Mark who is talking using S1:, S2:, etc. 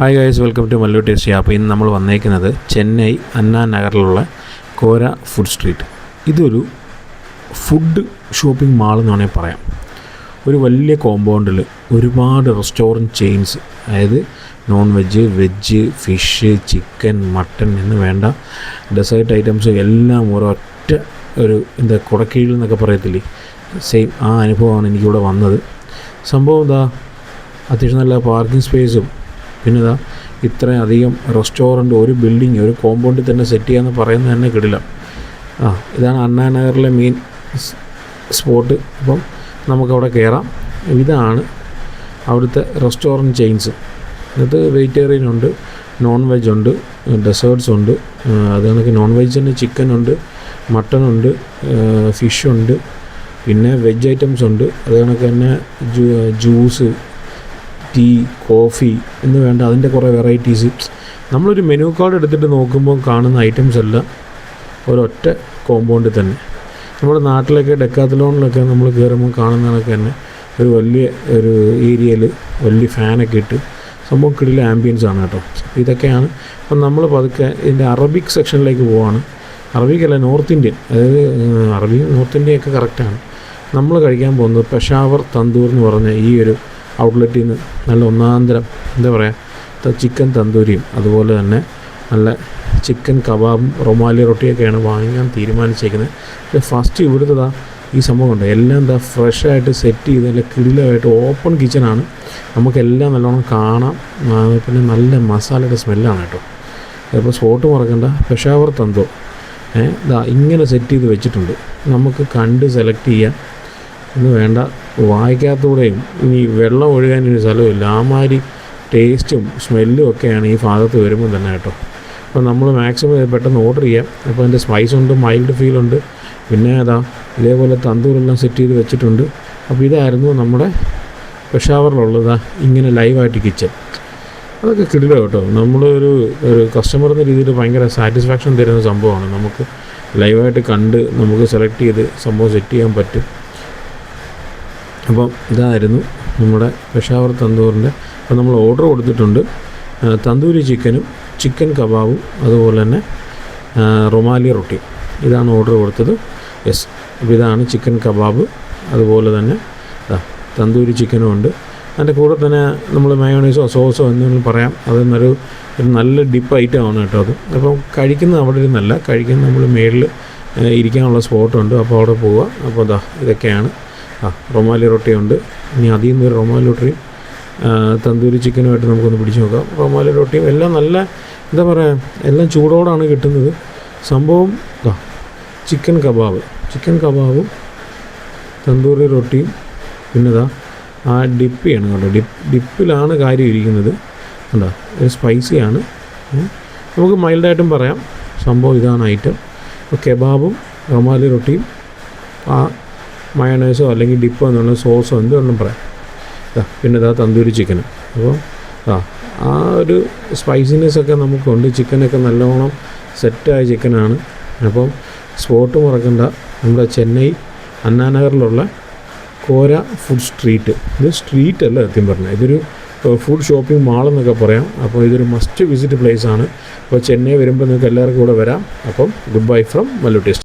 S1: Hi guys welcome to Mallu tasty അപ്പോൾ ഇന്ന് നമ്മൾ വന്നേക്കുന്നത് ചെന്നൈ അന്നാ നഗറിലുള്ള കോര ഫുഡ് സ്ട്രീറ്റ് ഇതൊരു ഫുഡ് ഷോപ്പിംഗ് മാൾ എന്ന് വേണമെങ്കിൽ പറയാം. ഒരു വലിയ കോമ്പൗണ്ടിൽ ഒരുപാട് റെസ്റ്റോറന്റ് ചെയിൻസ് അതായത് non veg veg fish chicken mutton എന്ന് വേണ്ട ഡെസേർട്ട് ഐറ്റംസ് എല്ലാം ഒരൊറ്റ ഒരു എന്താ കുടക്കീഴിൽ എന്നൊക്കെ പറയത്തില്ലേ? സെയിം ആ അനുഭവമാണ് എനിക്കിവിടെ വന്നത്. സംഭവം എന്താ? അത്യാവശ്യം നല്ല പാർക്കിംഗ് സ്പേസും പിന്നെ ഇതാ ഇത്രയധികം റെസ്റ്റോറന്റ് ഒരു ബിൽഡിങ് ഒരു കോമ്പൗണ്ടിൽ തന്നെ സെറ്റ് ചെയ്യാമെന്ന് പറയുന്നത് തന്നെ കിടില്ല ആ ഇതാണ് അണ്ണാ നഗറിലെ മെയിൻ സ്പോട്ട് അപ്പം നമുക്കവിടെ കയറാം ഇതാണ് അവിടുത്തെ റെസ്റ്റോറന്റ് ചെയിൻസ് ഇത് വെജിറ്റേറിയൻ ഉണ്ട് നോൺ വെജ് ഉണ്ട് ഡെസേർട്സ് ഉണ്ട് അത് കണക്ക് നോൺ വെജ് തന്നെ ചിക്കൻ ഉണ്ട് മട്ടൺ ഉണ്ട് ഫിഷ് ഉണ്ട് പിന്നെ വെജ് ഐറ്റംസ് ഉണ്ട്. അത് കണക്ക് തന്നെ ജ്യൂസ് ടീ കോഫി എന്ന് വേണ്ട അതിന്റെ കുറേ വെറൈറ്റീസ് നമ്മളൊരു മെനു കാർഡ് എടുത്തിട്ട് നോക്കുമ്പോൾ കാണുന്ന ഐറ്റംസ് എല്ലാം ഒരൊറ്റ കോമ്പൗണ്ടിൽ തന്നെ. നമ്മുടെ നാട്ടിലൊക്കെ ഡെക്കാത്തലോണിലൊക്കെ നമ്മൾ കയറുമ്പോൾ കാണുന്നതൊക്കെ തന്നെ ഒരു വലിയ ഒരു ഏരിയയിൽ വലിയ ഫാനൊക്കെ ഇട്ട് സംഭവം കിടിലെ ആംബിയൻസ് ആണ് കേട്ടോ. ഇതൊക്കെയാണ്. അപ്പം നമ്മൾ പതുക്കെ ഇതിന്റെ അറബിക് സെക്ഷനിലേക്ക് പോവാണ്. അറബിക് അല്ല നോർത്ത് ഇന്ത്യൻ അതായത് അറബി നോർത്ത് ഇന്ത്യയൊക്കെ കറക്റ്റാണ് നമ്മൾ കഴിക്കാൻ പോകുന്നത് പെഷാവർ തന്തൂർ എന്ന് പറഞ്ഞ ഈ ഒരു ഔട്ട്ലെറ്റിൽ നിന്ന് നല്ല ഒന്നാന്തരം എന്താ പറയുക ചിക്കൻ തന്തൂരിയും അതുപോലെ തന്നെ നല്ല ചിക്കൻ കബാബും റൊമാലി റൊട്ടിയൊക്കെയാണ് വാങ്ങാൻ തീരുമാനിച്ചേക്കുന്നത്. ഫസ്റ്റ് ഇവിടുത്തെ ഈ സംഭവം ഉണ്ട് എല്ലാം എന്താ ഫ്രഷായിട്ട് സെറ്റ് ചെയ്ത് നല്ല കിടിലമായിട്ട് ഓപ്പൺ കിച്ചണാണ് നമുക്കെല്ലാം നല്ലോണം കാണാം. പിന്നെ നല്ല മസാലയുടെ സ്മെല്ലാണ് കേട്ടോ. ചിലപ്പോൾ സ്പോട്ട് മറക്കണ്ട. പെഷാവർ തന്തോ. ഇതാ ഇങ്ങനെ സെറ്റ് ചെയ്ത് വെച്ചിട്ടുണ്ട്. നമുക്ക് കണ്ട് സെലക്ട് ചെയ്യാം. എന്ന് വേണ്ട. വായിക്കാത്തൂടെയും ഇനി വെള്ളം ഒഴുകാൻ ഒരു സ്ഥലമില്ല. മാതിരി ടേസ്റ്റും സ്മെല്ലും ഒക്കെയാണ് ഈ ഭാഗത്ത് വരുമ്പോൾ തന്നെ കേട്ടോ. അപ്പോൾ നമ്മൾ മാക്സിമം പെട്ടെന്ന് ഓർഡർ ചെയ്യാം. അപ്പോൾ അതിന്റെ സ്പൈസ് ഉണ്ട് മൈൽഡ് ഫീൽ ഉണ്ട്. പിന്നെ അതാ ഇതേപോലെ തന്തൂരെല്ലാം സെറ്റ് ചെയ്ത് വെച്ചിട്ടുണ്ട്. അപ്പോൾ ഇതായിരുന്നു നമ്മുടെ പെഷാവറിലുള്ളതാ ഇങ്ങനെ ലൈവായിട്ട് കിച്ചൺ അതൊക്കെ കിടില കേട്ടോ. നമ്മളൊരു ഒരു കസ്റ്റമർ എന്ന രീതിയിൽ ഭയങ്കര സാറ്റിസ്ഫാക്ഷൻ തരുന്ന സംഭവമാണ്. നമുക്ക് ലൈവായിട്ട് കണ്ട് നമുക്ക് സെലക്ട് ചെയ്ത് സംഭവം സെറ്റ് ചെയ്യാൻ പറ്റും. അപ്പം ഇതായിരുന്നു നമ്മുടെ പെഷാവർ തന്തൂറിന്റെ. അപ്പം നമ്മൾ ഓർഡർ കൊടുത്തിട്ടുണ്ട്. തന്തൂരി ചിക്കനും ചിക്കൻ കബാബും അതുപോലെ തന്നെ റൊമാലി റൊട്ടി. ഇതാണ് ഓർഡർ കൊടുത്തത്. യെസ് അപ്പോൾ ഇതാണ് ചിക്കൻ കബാബ്. അതുപോലെ തന്നെ തന്തൂരി ചിക്കനും ഉണ്ട്. അതിന്റെ കൂടെ തന്നെ നമ്മൾ മയോണൈസോ സോസോ എന്തെങ്കിലും പറയാം. അതെന്നൊരു ഒരു നല്ല ഡിപ്പ് ഐറ്റം ആണ് കേട്ടോ അത്. അപ്പം കഴിക്കുന്നത് അവിടെ ഇരുന്നല്ല കഴിക്കുന്നത് നമ്മൾ മേളിൽ ഇരിക്കാനുള്ള സ്പോട്ടുണ്ട്. അപ്പോൾ അവിടെ പോവുക അപ്പോൾ അതാ ഇതൊക്കെയാണ്. ആ റൊമാലി റൊട്ടിയുണ്ട് ഇനി അതിൽ നിന്ന് ഒരു റൊമാലി റൊട്ടിയും തന്തൂരി ചിക്കനുമായിട്ട് നമുക്കൊന്ന് പിടിച്ച് നോക്കാം. റൊമാലി റൊട്ടിയും എല്ലാം നല്ല എന്താ പറയുക എല്ലാം ചൂടോടാണ് കിട്ടുന്നത്. സംഭവം ആ ചിക്കൻ കബാബ്. ചിക്കൻ കബാബും തന്തൂരി റൊട്ടിയും പിന്നെതാ ആ ഡിപ്പിയാണ് കേട്ടോ ഡിപ്പ് ഡിപ്പിലാണ് കാര്യം ഇരിക്കുന്നത്. കണ്ടോ? ഒരു സ്പൈസിയാണ്. നമുക്ക് മൈൽഡായിട്ടും പറയാം. സംഭവം ഇതാണ് ഐറ്റം. കെബാബും റൊമാലി റൊട്ടിയും ആ മയണൈസോ അല്ലെങ്കിൽ ഡിപ്പോ എന്നുള്ള സോസോ എന്ത് വേണം പറയാം. പിന്നെ ഇതാ തന്തൂരി ചിക്കൻ അപ്പോൾ ആ ആ ഒരു സ്പൈസിനെസ് ഒക്കെ നമുക്കുണ്ട്. ചിക്കനൊക്കെ നല്ലോണം സെറ്റായ ചിക്കനാണ്. അപ്പം സ്പോട്ട് മറക്കണ്ട. നമ്മുടെ ചെന്നൈ അണ്ണാനഗറിലുള്ള കോര ഫുഡ് സ്ട്രീറ്റ് ഇത് സ്ട്രീറ്റ് അല്ല സത്യം പറഞ്ഞാൽ. ഇതൊരു ഫുഡ് ഷോപ്പിംഗ് മാൾ എന്നൊക്കെ പറയാം. അപ്പോൾ ഇതൊരു മസ്റ്റ് വിസിറ്റ് പ്ലേസ് ആണ്. അപ്പോൾ ചെന്നൈ വരുമ്പോൾ നിങ്ങൾക്ക് എല്ലാവർക്കും കൂടെ വരാം. അപ്പം good bye from Mallu taste